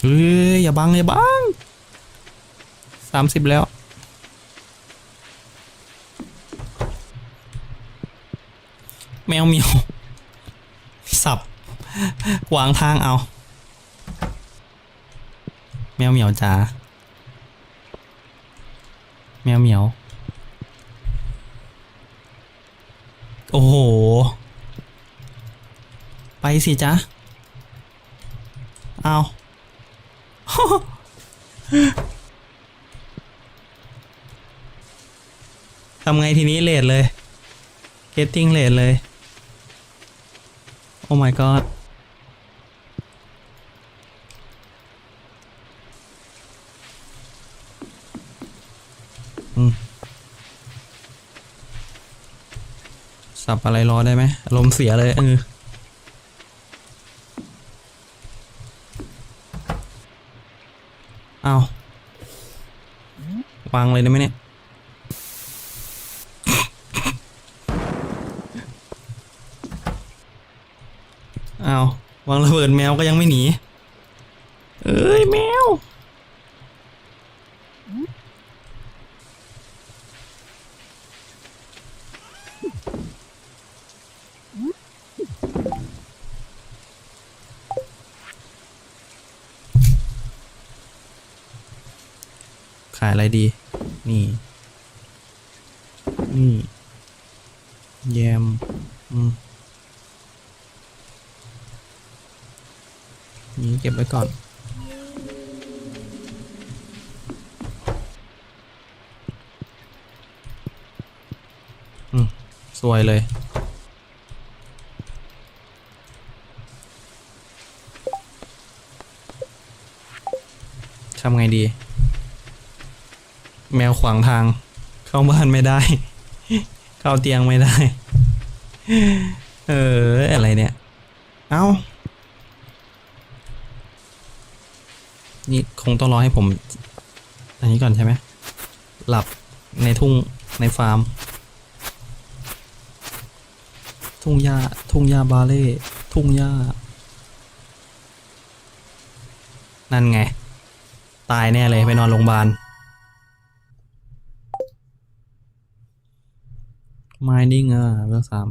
เฮ้ยอย่าบังอย่าบังสามสิบแล้ว แมวเหมียวสับขวางทางเอา แมวเหมียวจ๋าแมวเหมียว โอ้โห ไปสิจ๊ะ เอา ทำไงทีนี้เลทเลย getting เลทเลย โอ้ my god สับอะไรรอได้ไหมอารมเสียเลยเออ เอาวางเลยได้ไหมเนี่ย เอาวางระเบิดแมวก็ยังไม่หนี เอ้ยแมว ขายอะไรดี นี่ นี่แยมอืมนี่เก็บไว้ก่อน อืม สวยเลยทำไงดี แมวขวางทาง เข้าบ้านไม่ได้ เข้าเตียงไม่ได้ เอออะไรเนี่ย เอ้านี่คงต้องรอให้ผม อันนี้ก่อนใช่ไหมหลับในทุ่งในฟาร์ม ทุ่งหญ้าทุ่งหญ้าบาเล่ทุ่งหญ้า นั่นไง ตายแน่เลยไปนอนโรงพยาบาล mining อะเบอร์สาม